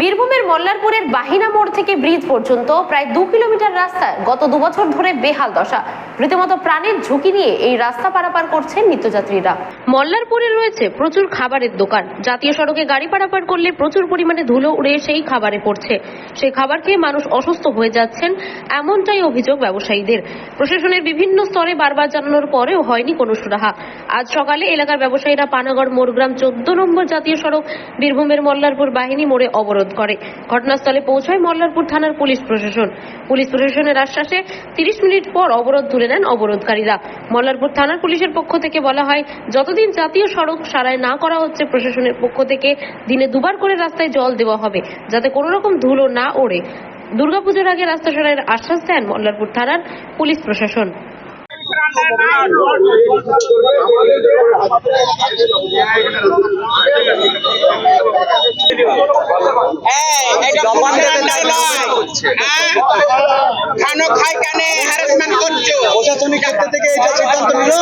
বীরভূমের মল্লারপুরের বাহিনা মোড় থেকে ব্রিজ পর্যন্ত প্রায় দু কিলোমিটার রাস্তায় গত দুবছর ধরে বেহাল দশা। রীতিমতো প্রাণের ঝুঁকি নিয়ে এই রাস্তা পারাপার করছেন নিত্যযাত্রীরা। মল্লারপুরে রয়েছে প্রচুর খাবারের দোকান। জাতীয় সড়কে গাড়ি পারাপার করলে প্রচুর পরিমাণে ধুলো উড়ে সেই খাবারে পড়ছে। সেই খাবার খেয়ে মানুষ অসুস্থ হয়ে যাচ্ছেন, এমনটাই অভিযোগ ব্যবসায়ীদের। প্রশাসনের বিভিন্ন স্তরে বারবার জানানোর পরেও হয়নি কোনো সুরাহা। আজ সকালে এলাকার ব্যবসায়ীরা পানাগড় মোরগ্রাম চোদ্দ নম্বর জাতীয় সড়ক, বীরভূমের মল্লারপুর বাহিনী মোড়ে অবরোধ করে। ঘটনাস্থলে পৌঁছায় মল্লারপুর থানার পুলিশ প্রশাসন। পুলিশ প্রশাসনের আশ্বাসে তিরিশ মিনিট পর অবরোধ তুলে নেন অবরোধকারীরা। মল্লারপুর থানার পুলিশের পক্ষ থেকে বলা হয়, যতদিন জাতীয় সড়ক সারাই না করা হচ্ছে, প্রশাসনের পক্ষ থেকে দিনে দুবার করে রাস্তায় জল দেওয়া হবে, যাতে কোনো রকম ধুলো না ওড়ে। দুর্গাপুজোর আগে রাস্তা সারাইয়ের আশ্বাস দেন মল্লারপুর থানার পুলিশ প্রশাসন। হ্যাঁ? খানো খাই কানে হ্যারাসমেন্ট করছ প্রশাসনিক ক্ষেত্র থেকে এটা সিদ্ধান্ত নিল